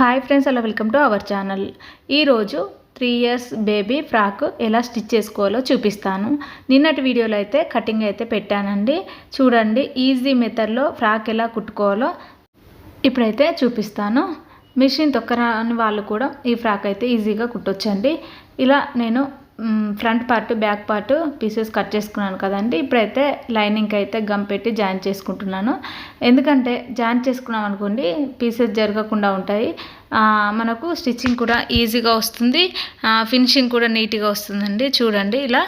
Hi friends అలా welcome to our channel ఈరోజు three years baby frock ఎలా stitch చేసుకోవాలో చూపిస్తాను. నిన్నటి వీడియోలో అయితే కటింగ్ అయితే పెట్టానండి. చూడండి ఈజీ మెథడ్లో ఫ్రాక్ ఎలా కుట్టుకోవాలో ఇప్పుడైతే చూపిస్తాను. మిషన్ తొక్కరాని వాళ్ళు కూడా ఈ ఫ్రాక్ అయితే ఈజీగా కుట్టొచ్చండి. ఇలా నేను front part back part pieces cut చేసుకున్నాను కదండి. ఇప్పుడైతే లైనింగ్కి అయితే గమ్ పెట్టి జాయిన్ చేసుకుంటున్నాను. ఎందుకంటే జాయిన్ చేసుకున్నాం అనుకోండి పీసెస్ జరగకుండా ఉంటాయి. మనకు స్టిచ్చింగ్ కూడా ఈజీగా వస్తుంది. ఫినిషింగ్ కూడా నీట్గా వస్తుందండి. చూడండి ఇలా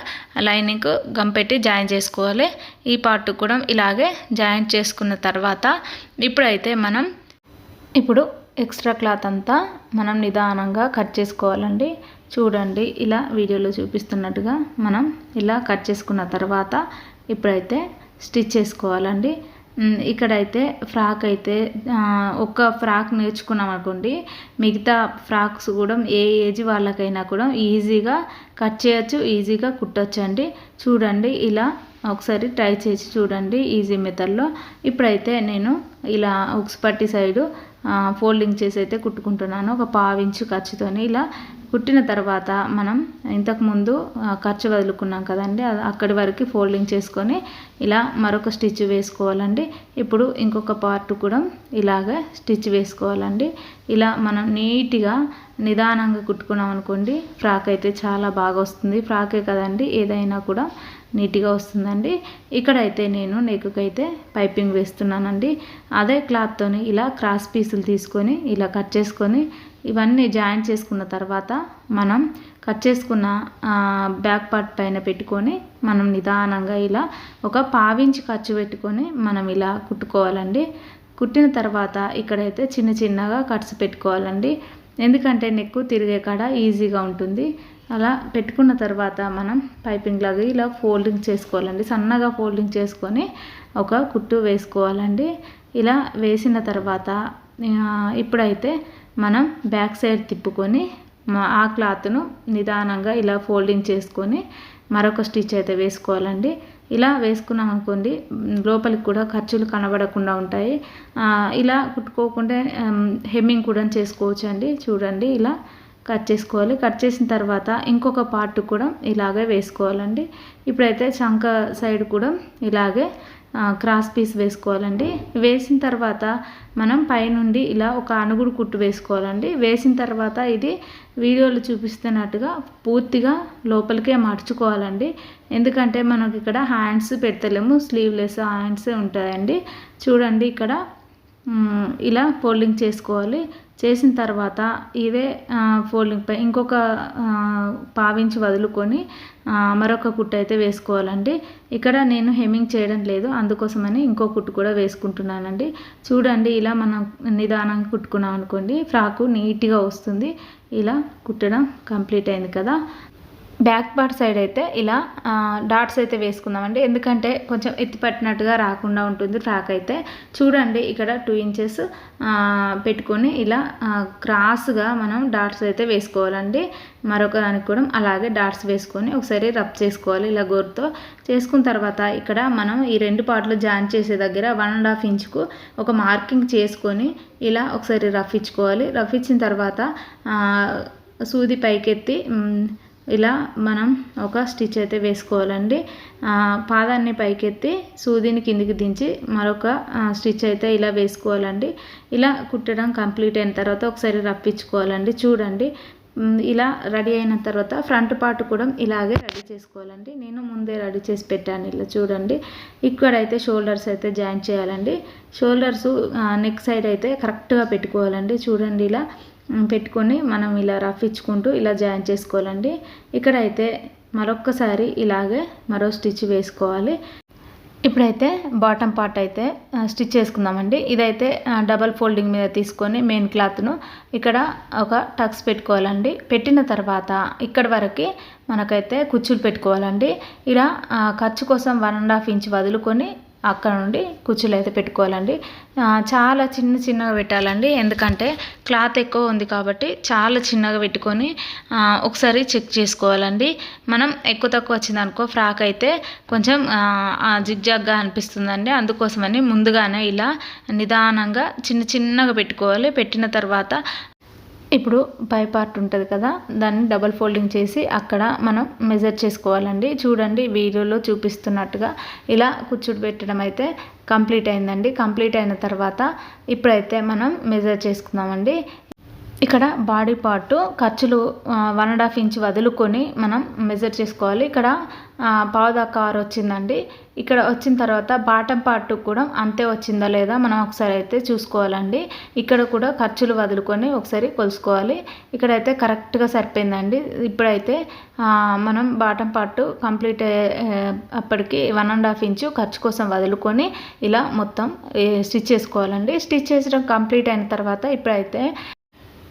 లైనింగ్ గమ్ పెట్టి జాయిన్ చేసుకోవాలి. ఈ పార్ట్ కూడా ఇలాగే జాయిన్ చేసుకున్న తర్వాత ఇప్పుడైతే మనం ఇప్పుడు ఎక్స్ట్రా క్లాత్ అంతా మనం నిదానంగా కట్ చేసుకోవాలండి. చూడండి ఇలా వీడియోలో చూపిస్తున్నట్టుగా మనం ఇలా కట్ చేసుకున్న తర్వాత ఇప్పుడైతే స్టిచ్ చేసుకోవాలండి. ఇక్కడైతే ఫ్రాక్ అయితే ఒక్క ఫ్రాక్ నేర్చుకున్నాం అనుకోండి మిగతా ఫ్రాక్స్ కూడా ఏ ఏజ్ వాళ్ళకైనా కూడా ఈజీగా కట్ చేయొచ్చు ఈజీగా కుట్టచ్చండి. అండి చూడండి ఇలా ఒకసారి ట్రై చేసి చూడండి ఈజీ మెథడ్లో. ఇప్పుడైతే నేను ఇలా ఉక్స్ పట్టి సైడు ఫోల్డింగ్ చేసి అయితే కుట్టుకుంటున్నాను. ఒక పావించు ఖర్చుతోని ఇలా కుట్టిన తర్వాత మనం ఇంతకుముందు ఖర్చు వదులుకున్నాం కదండి. అది అక్కడి వరకు ఫోల్డింగ్ చేసుకొని ఇలా మరొక స్టిచ్ వేసుకోవాలండి. ఇప్పుడు ఇంకొక పార్ట్ కూడా ఇలాగే స్టిచ్ వేసుకోవాలండి. ఇలా మనం నీట్గా నిదానంగా కుట్టుకున్నాం అనుకోండి ఫ్రాక్ అయితే చాలా బాగా వస్తుంది. ఫ్రాకే కదండి. ఏదైనా కూడా నీట్గా వస్తుందండి. ఇక్కడైతే నేను నెక్కుకైతే పైపింగ్ వేస్తున్నానండి. అదే క్లాత్తోని ఇలా క్రాస్ పీసులు తీసుకొని ఇలా కట్ చేసుకొని ఇవన్నీ జాయిన్ చేసుకున్న తర్వాత మనం కట్ చేసుకున్న బ్యాక్ పార్ట్ పైన పెట్టుకొని మనం నిదానంగా ఇలా ఒక పావించి ఖర్చు పెట్టుకొని మనం ఇలా కుట్టుకోవాలండి. కుట్టిన తర్వాత ఇక్కడైతే చిన్న చిన్నగా కట్స్ పెట్టుకోవాలండి. ఎందుకంటే నెక్కు తిరిగే కాడ ఈజీగా ఉంటుంది. అలా పెట్టుకున్న తర్వాత మనం పైపింగ్ లాగా ఇలా ఫోల్డింగ్ చేసుకోవాలండి. సన్నగా ఫోల్డింగ్ చేసుకొని ఒక కుట్టు వేసుకోవాలండి. ఇలా వేసిన తర్వాత ఇప్పుడైతే మనం బ్యాక్ సైడ్ తిప్పుకొని ఆ క్లాత్ను నిదానంగా ఇలా ఫోల్డింగ్ చేసుకొని మరొక స్టిచ్ అయితే వేసుకోవాలండి. ఇలా వేసుకున్నాం అనుకోండి లోపలికి కూడా ఖర్చులు కనబడకుండా ఉంటాయి. ఇలా కుట్టుకోకుండా హెమ్మింగ్ కూడా చేసుకోవచ్చు అండి చూడండి ఇలా కట్ చేసుకోవాలి. కట్ చేసిన తర్వాత ఇంకొక పార్ట్ కూడా ఇలాగే వేసుకోవాలండి. ఇప్పుడైతే చంక సైడ్ కూడా ఇలాగే క్రాస్ పీస్ వేసుకోవాలండి. వేసిన తర్వాత మనం పైనుండి ఇలా ఒక అణుగుడు కుట్టు వేసుకోవాలండి. వేసిన తర్వాత ఇది వీడియోలో చూపిస్తున్నట్టుగా పూర్తిగా లోపలికే మార్చుకోవాలండి. ఎందుకంటే మనకి ఇక్కడ హ్యాండ్స్ పెడతలేము స్లీవ్లెస్ హ్యాండ్స్ ఉంటాయండి. చూడండి ఇక్కడ ఇలా ఫోల్డింగ్ చేసుకోవాలి. చేసిన తర్వాత ఇదే ఫోల్డింగ్ పై ఇంకొక పావించి వదులుకొని మరొక కుట్టు అయితే వేసుకోవాలండి. ఇక్కడ నేను హెమ్మింగ్ చేయడం లేదు అందుకోసమని ఇంకో కుట్టు కూడా వేసుకుంటున్నానండి. చూడండి ఇలా మనం నిదానంగా కుట్టుకున్నాం అనుకోండి ఫ్రాకు నీట్గా వస్తుంది. ఇలా కుట్టడం కంప్లీట్ అయింది కదా. బ్యాక్ పార్ట్ సైడ్ అయితే ఇలా డాట్స్ అయితే వేసుకుందామండి. ఎందుకంటే కొంచెం ఎత్తి పట్టినట్టుగా రాకుండా ఉంటుంది ఫ్రాక్ అయితే. చూడండి ఇక్కడ టూ ఇంచెస్ పెట్టుకొని ఇలా క్రాస్గా మనం డాట్స్ అయితే వేసుకోవాలండి. మరొక దానికి కూడా అలాగే డాట్స్ వేసుకొని ఒకసారి రబ్ చేసుకోవాలి ఇలా గోరుతో. చేసుకున్న తర్వాత ఇక్కడ మనం ఈ రెండు పార్ట్లు జాయిన్ చేసే దగ్గర వన్ అండ్ హాఫ్ ఇంచుకు ఒక మార్కింగ్ చేసుకొని ఇలా ఒకసారి రఫ్ ఇచ్చుకోవాలి. రఫ్ ఇచ్చిన తర్వాత సూది పైకెత్తి ఇలా మనం ఒక స్టిచ్ అయితే వేసుకోవాలండి. పాదాన్ని పైకెత్తి సూదిని కిందికి దించి మరొక స్టిచ్ అయితే ఇలా వేసుకోవాలండి. ఇలా కుట్టడం కంప్లీట్ అయిన తర్వాత ఒకసారి రప్పించుకోవాలండి. చూడండి. ఇలా రెడీ అయిన తర్వాత ఫ్రంట్ పార్ట్ కూడా ఇలాగే రెడీ చేసుకోవాలండి. నేను ముందే రెడీ చేసి పెట్టాను ఇలా చూడండి. ఇక్కడైతే షోల్డర్స్ అయితే జాయిన్ చేయాలండి. షోల్డర్స్ నెక్ సైడ్ అయితే కరెక్ట్గా పెట్టుకోవాలండి. చూడండి ఇలా పెట్టుకొని మనం ఇలా రఫ్ ఇచ్చుకుంటూ ఇలా జాయిన్ చేసుకోవాలండి. ఇక్కడైతే మరొక్కసారి ఇలాగే మరో స్టిచ్ వేసుకోవాలి. ఇప్పుడైతే బాటమ్ పార్ట్ అయితే స్టిచ్ చేసుకుందామండి. ఇదైతే డబల్ ఫోల్డింగ్ మీద తీసుకొని మెయిన్ క్లాత్ను ఇక్కడ ఒక టక్స్ పెట్టుకోవాలండి. పెట్టిన తర్వాత ఇక్కడ వరకు మనకైతే కుచ్చులు పెట్టుకోవాలండి. ఇలా ఖర్చు కోసం వన్ అండ్ హాఫ్ ఇంచ్ వదులుకొని అక్కడ నుండి కుచ్చులు అయితే పెట్టుకోవాలండి. చాలా చిన్న చిన్నగా పెట్టాలండి. ఎందుకంటే క్లాత్ ఎక్కువ ఉంది కాబట్టి చాలా చిన్నగా పెట్టుకొని ఒకసారి చెక్ చేసుకోవాలండి. మనం ఎక్కువ తక్కువ వచ్చిందనుకో ఫ్రాక్ అయితే కొంచెం జిగ్జాగ్గా అనిపిస్తుందండి. అందుకోసమని ముందుగానే ఇలా నిదానంగా చిన్న చిన్నగా పెట్టుకోవాలి. పెట్టిన తర్వాత ఇప్పుడు పై పార్ట్ ఉంటుంది కదా దాన్ని డబల్ ఫోల్డింగ్ చేసి అక్కడ మనం మెజర్ చేసుకోవాలండి. చూడండి వీడియోలో చూపిస్తున్నట్టుగా ఇలా కూర్చుడు పెట్టడం అయితే కంప్లీట్ అయిందండి. కంప్లీట్ అయిన తర్వాత ఇప్పుడైతే మనం మెజర్ చేసుకుందామండి. ఇక్కడ బాడీ పార్ట్ ఖర్చులు వన్ అండ్ హాఫ్ ఇంచ్ వదులుకొని మనం మెజర్ చేసుకోవాలి. ఇక్కడ పావుదాకా కార్ వచ్చిందండి. ఇక్కడ వచ్చిన తర్వాత బాటం పార్ట్ కూడా అంతే వచ్చిందా లేదా మనం ఒకసారి అయితే చూసుకోవాలండి. ఇక్కడ కూడా ఖర్చులు వదులుకొని ఒకసారి కొలుసుకోవాలి. ఇక్కడైతే కరెక్ట్గా సరిపోయిందండి. ఇప్పుడైతే మనం బాటం పార్ట్ కంప్లీట్ అప్పటికి వన్ అండ్ హాఫ్ ఇంచు ఖర్చు కోసం వదులుకొని ఇలా మొత్తం స్టిచ్ చేసుకోవాలండి. స్టిచ్ చేసడం కంప్లీట్ అయిన తర్వాత ఇప్పుడైతే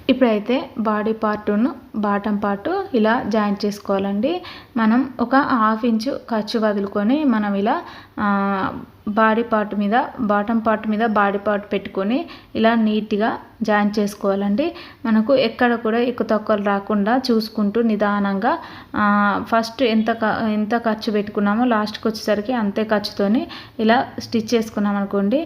ఇప్పుడైతే బాడీ పార్టును బాటం పార్టు ఇలా జాయిన్ చేసుకోవాలండి. మనం ఒక హాఫ్ ఇంచు ఖర్చు వదులుకొని మనం ఇలా బాడీ పార్ట్ మీద బాటం పార్ట్ మీద బాడీ పార్ట్ పెట్టుకొని ఇలా నీట్గా జాయిన్ చేసుకోవాలండి. మనకు ఎక్కడ కూడా ఎక్కువ తక్కువలు రాకుండా చూసుకుంటూ నిదానంగా ఫస్ట్ ఎంత ఎంత ఖర్చు పెట్టుకున్నామో లాస్ట్కి వచ్చేసరికి అంతే ఖర్చుతోని ఇలా స్టిచ్ చేసుకున్నాం అనుకోండి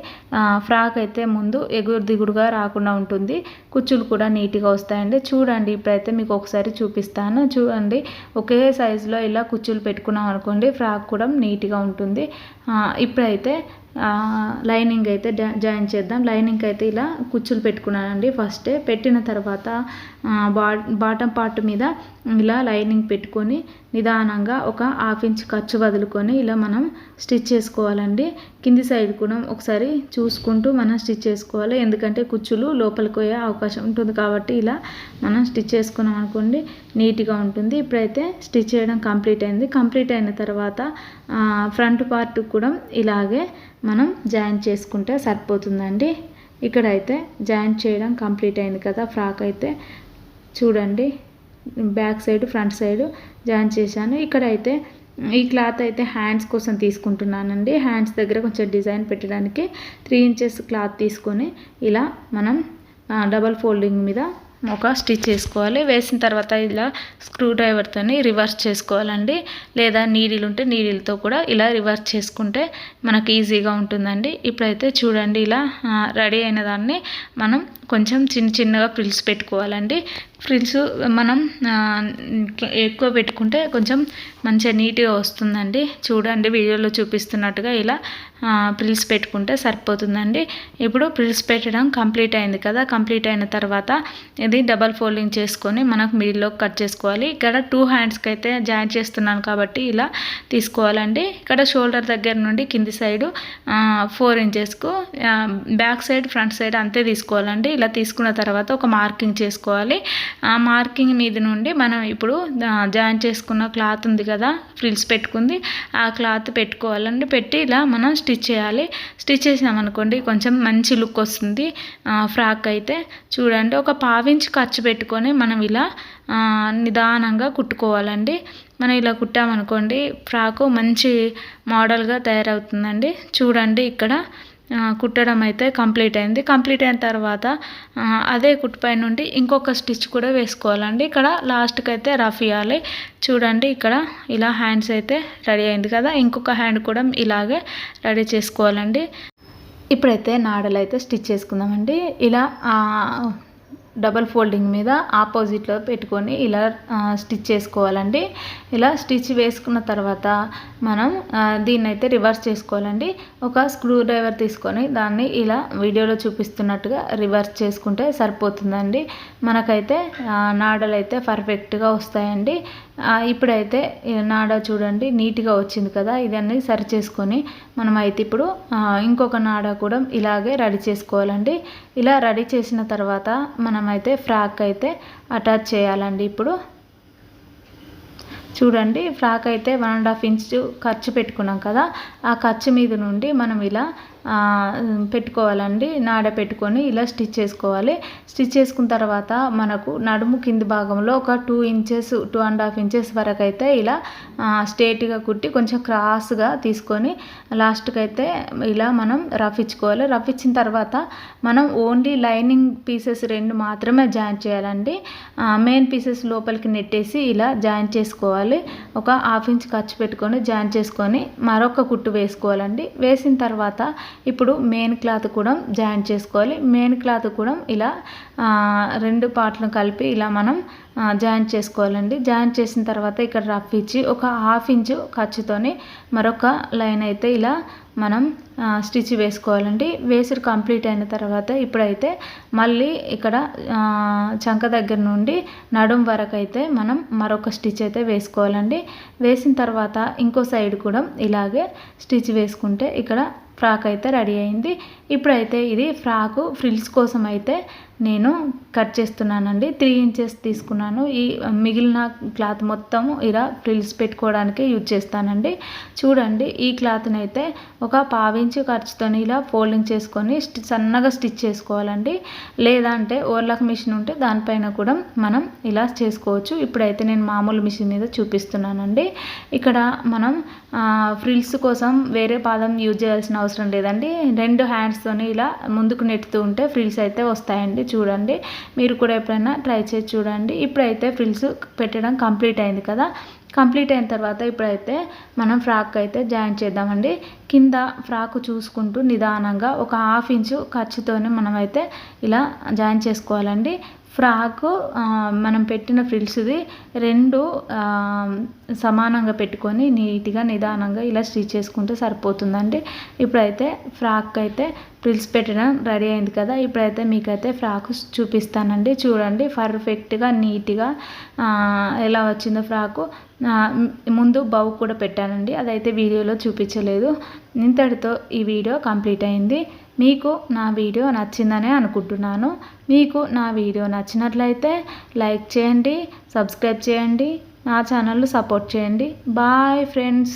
ఫ్రాక్ అయితే ముందు ఎగురు దిగుడుగా రాకుండా ఉంటుంది. కుచ్చులు కూడా నీట్గా వస్తాయండి. చూడండి ఇప్పుడైతే మీకు ఒకసారి చూపిస్తాను. చూడండి ఒకే సైజులో ఇలా కుచ్చులు పెట్టుకున్నాం అనుకోండి ఫ్రాక్ కూడా నీట్గా ఉంటుంది. ఇప్పుడైతే లైనింగ్ అయితే జాయిన్ చేద్దాం. లైనింగ్ అయితే ఇలా కుచ్చులు పెట్టుకున్నానండి. ఫస్టే పెట్టిన తర్వాత బా బాటమ్ పార్ట్ మీద ఇలా లైనింగ్ పెట్టుకొని నిదానంగా ఒక హాఫ్ ఇంచ్ ఖర్చు వదులుకొని ఇలా మనం స్టిచ్ చేసుకోవాలండి. కింది సైడ్ కూడా ఒకసారి చూసుకుంటూ మనం స్టిచ్ చేసుకోవాలి. ఎందుకంటే కుచ్చులు లోపలికి పోయే అవకాశం ఉంటుంది కాబట్టి ఇలా మనం స్టిచ్ చేసుకున్నాం అనుకోండి నీట్గా ఉంటుంది. ఇప్పుడైతే స్టిచ్ చేయడం కంప్లీట్ అయింది. కంప్లీట్ అయిన తర్వాత ఫ్రంట్ పార్ట్ కూడా ఇలాగే మనం జాయిన్ చేసుకుంటే సరిపోతుందండి. ఇక్కడైతే జాయిన్ చేయడం కంప్లీట్ అయింది కదా ఫ్రాక్ అయితే. చూడండి back side front side join చేశాను. ఇక్కడైతే ఈ క్లాత్ అయితే హ్యాండ్స్ కోసం తీసుకుంటున్నానండి. హ్యాండ్స్ దగ్గర కొంచెం డిజైన్ పెట్టడానికి త్రీ ఇంచెస్ క్లాత్ తీసుకొని ఇలా మనం డబల్ ఫోల్డింగ్ మీద ఒక స్టిచ్ చేసుకోవాలి. వేసిన తర్వాత ఇలా స్క్రూ డ్రైవర్తోని రివర్స్ చేసుకోవాలండి. లేదా నీడిలు ఉంటే నీడిలతో కూడా ఇలా రివర్స్ చేసుకుంటే మనకు ఈజీగా ఉంటుందండి. ఇప్పుడైతే చూడండి ఇలా రెడీ అయిన దాన్ని మనం కొంచెం చిన్న చిన్నగా పిలిచి పెట్టుకోవాలండి. ఫ్రిల్స్ మనం ఎక్కువ పెట్టుకుంటే కొంచెం మంచిగా నీట్గా వస్తుందండి. చూడండి వీడియోలో చూపిస్తున్నట్టుగా ఇలా ప్రిల్స్ పెట్టుకుంటే సరిపోతుందండి. ఇప్పుడు ప్రిల్స్ పెట్టడం కంప్లీట్ అయింది కదా కంప్లీట్ అయిన తర్వాత ఇది డబల్ ఫోల్డింగ్ చేసుకొని మనకు మిడిల్లో కట్ చేసుకోవాలి. ఇక్కడ టూ హ్యాండ్స్కి అయితే జాయిన్ చేస్తున్నాను కాబట్టి ఇలా తీసుకోవాలండి. ఇక్కడ షోల్డర్ దగ్గర నుండి కింది సైడు ఫోర్ ఇంచెస్కు బ్యాక్ సైడ్ ఫ్రంట్ సైడ్ అంతే తీసుకోవాలండి. ఇలా తీసుకున్న తర్వాత ఒక మార్కింగ్ చేసుకోవాలి. ఆ మార్కింగ్ మీద నుండి మనం ఇప్పుడు జాయిన్ చేసుకున్న క్లాత్ ఉంది కదా ఫ్రిల్స్ పెట్టుకుంది ఆ క్లాత్ పెట్టుకోవాలండి. పెట్టి ఇలా మనం స్టిచ్ చేయాలి. స్టిచ్ చేసినామనుకోండి కొంచెం మంచి లుక్ వస్తుంది. ఫ్రాక్ అయితే చూడండి ఒక పావించి ఖర్చు పెట్టుకొని మనం ఇలా నిదానంగా కుట్టుకోవాలండి. మనం ఇలా కుట్టామనుకోండి ఫ్రాకు మంచి మోడల్గా తయారవుతుందండి. చూడండి ఇక్కడ కుట్టడం అయితే కంప్లీట్ అయింది. కంప్లీట్ అయిన తర్వాత అదే కుట్టుపై నుండి ఇంకొక స్టిచ్ కూడా వేసుకోవాలండి. ఇక్కడ లాస్ట్కి అయితే రఫ్ ఇవ్వాలి చూడండి ఇక్కడ ఇలా హ్యాండ్స్ అయితే రెడీ అయింది కదా. ఇంకొక హ్యాండ్ కూడా ఇలాగే రెడీ చేసుకోవాలండి. ఇప్పుడైతే నాడలు అయితే స్టిచ్ చేసుకుందామండి. ఇలా డబల్ ఫోల్డింగ్ మీద ఆపోజిట్లో పెట్టుకొని ఇలా స్టిచ్ చేసుకోవాలండి. ఇలా స్టిచ్ వేసుకున్న తర్వాత మనం దీన్ని అయితే రివర్స్ చేసుకోవాలండి. ఒక స్క్రూ డ్రైవర్ తీసుకొని దాన్ని ఇలా వీడియోలో చూపిస్తున్నట్టుగా రివర్స్ చేసుకుంటే సరిపోతుందండి. మనకైతే నాడలు అయితే పర్ఫెక్ట్గా వస్తాయండి. ఇప్పుడైతే నాడ చూడండి నీట్గా వచ్చింది కదా ఇదన్నీ సరి చేసుకొని మనం అయితే ఇప్పుడు ఇంకొక నాడ కూడా ఇలాగే రెడీ చేసుకోవాలండి. ఇలా రెడీ చేసిన తర్వాత మనమైతే ఫ్రాక్ అయితే అటాచ్ చేయాలండి ఇప్పుడు. చూడండి ఫ్రాక్ అయితే వన్ అండ్ హాఫ్ ఇంచ్ ఖర్చు పెట్టుకున్నాం కదా ఆ ఖర్చు మీద నుండి మనం ఇలా పెట్టుకోవాలండి. నాడ పెట్టుకొని ఇలా స్టిచ్ చేసుకోవాలి. స్టిచ్ చేసుకున్న తర్వాత మనకు నడుము కింది భాగంలో ఒక two inches two and half inches వరకు అయితే ఇలా స్ట్రేట్గా కుట్టి కొంచెం క్రాస్గా తీసుకొని లాస్ట్కి అయితే ఇలా మనం రఫ్ ఇచ్చుకోవాలి. రఫ్ ఇచ్చిన తర్వాత మనం ఓన్లీ లైనింగ్ పీసెస్ రెండు మాత్రమే జాయిన్ చేయాలండి. మెయిన్ పీసెస్ లోపలికి నెట్టేసి ఇలా జాయిన్ చేసుకోవాలి. ఒక హాఫ్ ఇంచ్ ఖర్చు పెట్టుకొని జాయిన్ చేసుకొని మరొక కుట్టు వేసుకోవాలండి. వేసిన తర్వాత ఇప్పుడు మెయిన్ క్లాత్ కూడా జాయింట్ చేసుకోవాలి. మెయిన్ క్లాత్ కూడా ఇలా రెండు పార్ట్లను కలిపి ఇలా మనం జాయింట్ చేసుకోవాలండి. జాయింట్ చేసిన తర్వాత ఇక్కడ రఫ్ ఇచ్చి ఒక హాఫ్ ఇంచు ఖర్చుతోని మరొక లైన్ అయితే ఇలా మనం స్టిచ్ వేసుకోవాలండి. వేసుడు కంప్లీట్ అయిన తర్వాత ఇప్పుడైతే మళ్ళీ ఇక్కడ చంక దగ్గర నుండి నడుం వరకు అయితే మనం మరొక స్టిచ్ అయితే వేసుకోవాలండి. వేసిన తర్వాత ఇంకో సైడ్ కూడా ఇలాగే స్టిచ్ వేసుకుంటే ఇక్కడ ఫ్రాక్ అయితే రెడీ అయింది. ఇప్పుడైతే ఇది ఫ్రాకు ఫ్రిల్స్ కోసం అయితే నేను కట్ చేస్తున్నానండి త్రీ ఇంచెస్ తీసుకున్నాను. ఈ మిగిలిన క్లాత్ మొత్తం ఇలా ఫ్రిల్స్ పెట్టుకోవడానికి యూజ్ చేస్తానండి. చూడండి ఈ క్లాత్ని అయితే ఒక పావించి ఖర్చుతో ఇలా ఫోల్డింగ్ చేసుకొని సన్నగా స్టిచ్ చేసుకోవాలండి. లేదంటే ఓర్లాక్ మిషన్ ఉంటే దానిపైన కూడా మనం ఇలా చేసుకోవచ్చు. ఇప్పుడైతే నేను మామూలు మిషన్ మీద చూపిస్తున్నానండి. ఇక్కడ మనం ఫ్రిల్స్ కోసం వేరే పాదం యూజ్ చేయాల్సిన అవసరం లేదండి. రెండు హ్యాండ్స్తోని ఇలా ముందుకు నెట్టుతూ ఉంటే ఫ్రిల్స్ అయితే వస్తాయండి. చూడండి. మీరు కూడా ఎప్పుడైనా ట్రై చేసి చూడండి. ఇప్పుడైతే ఫ్రిల్స్ పెట్టడం కంప్లీట్ అయింది కదా. కంప్లీట్ అయిన తర్వాత ఇప్పుడైతే మనం ఫ్రాక్ అయితే జాయిన్ చేద్దామండి. కింద ఫ్రాక్ చూసుకుంటూ నిదానంగా ఒక హాఫ్ ఇంచు ఖర్చుతోనే మనమైతే ఇలా జాయిన్ చేసుకోవాలండి. ఫ్రాకు మనం పెట్టిన ఫ్రిల్స్ది రెండు సమానంగా పెట్టుకొని నీట్గా నిదానంగా ఇలా స్టిచ్ చేసుకుంటే సరిపోతుందండి. ఇప్పుడైతే ఫ్రాక్ అయితే ఫ్రిల్స్ పెట్టడం రెడీ అయింది కదా ఇప్పుడైతే మీకైతే ఫ్రాక్ చూపిస్తానండి. చూడండి పర్ఫెక్ట్గా నీట్గా ఎలా వచ్చిందో ఫ్రాకు. ముందు బౌ కూడా పెట్టానండి అదైతే వీడియోలో చూపించలేదు. ఇంతటితో ఈ వీడియో కంప్లీట్ అయింది. మీకు నా వీడియో నచ్చిందనే అనుకుంటున్నాను. మీకు నా వీడియో నచ్చినట్లయితే లైక్ చేయండి సబ్స్క్రైబ్ చేయండి నా ఛానల్ సపోర్ట్ చేయండి. Bye friends.